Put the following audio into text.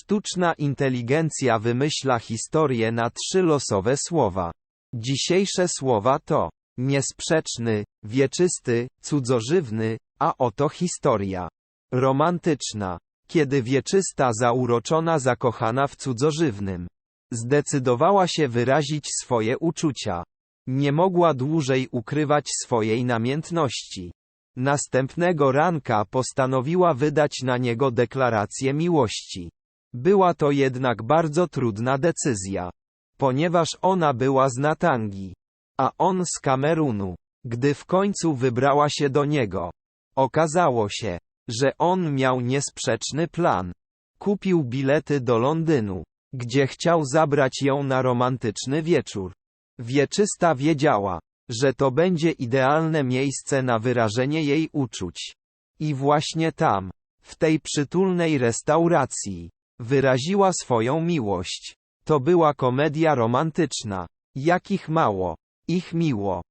Sztuczna inteligencja wymyśla historię na trzy losowe słowa. Dzisiejsze słowa to niesprzeczny, wieczysty, cudzożywny, a oto historia. Romantyczna. Kiedy wieczysta zauroczona zakochana w cudzożywnym zdecydowała się wyrazić swoje uczucia. Nie mogła dłużej ukrywać swojej namiętności. Następnego ranka postanowiła wydać na niego deklarację miłości. Była to jednak bardzo trudna decyzja, ponieważ ona była z Natangi, a on z Kamerunu. Gdy w końcu wybrała się do niego, okazało się, że on miał niesprzeczny plan. Kupił bilety do Londynu, gdzie chciał zabrać ją na romantyczny wieczór. Wieczysta wiedziała, że to będzie idealne miejsce na wyrażenie jej uczuć. I właśnie tam, w tej przytulnej restauracji, wyraziła swoją miłość. To była komedia romantyczna. Jakich mało. Ich miło.